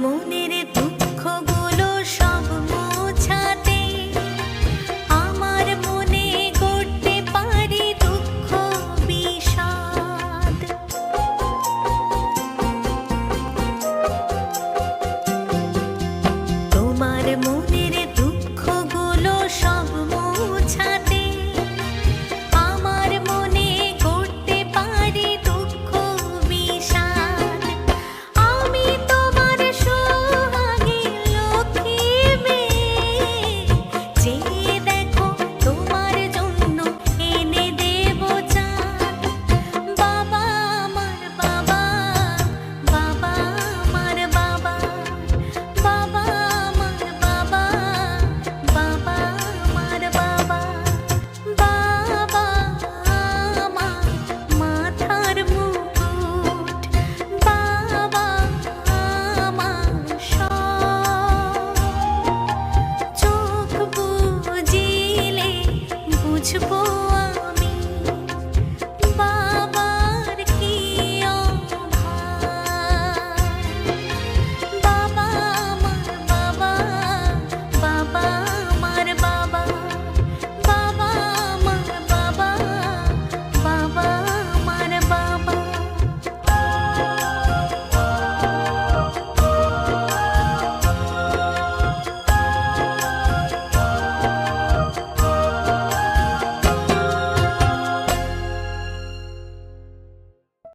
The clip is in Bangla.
মনের দুঃখগুলো সব মোছাতে আমার মনে করতে পারি দুঃখ বিষাদ। তোমার মনে